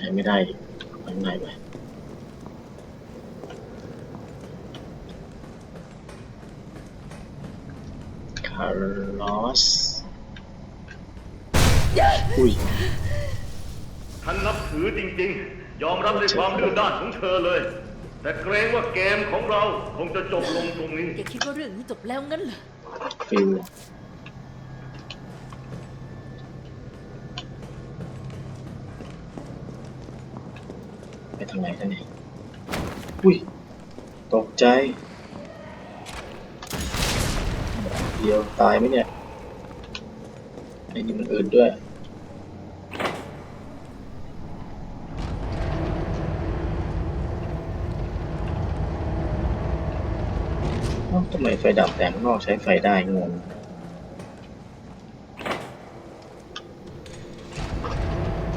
ใช้ไม่ได้ดิข้างในไปคาร์ลอสอุ้ยท่านนับถือจริงๆ ยอมรับในความดื้อด้านของเธอเลย แต่เกรงว่าเกมของเราคงจะจบลงตรงนี้ แกคิดว่าเรื่องนี้จบแล้วงั้นเหรอฟิล ไปทางไหนกันเนี่ยอุ้ย ตกใจ เดียวตายไหมเนี่ย ไอ้นี่มันอื่นด้วย ทำไมไฟดับแต่ข้างนอกใช้ไฟได้งง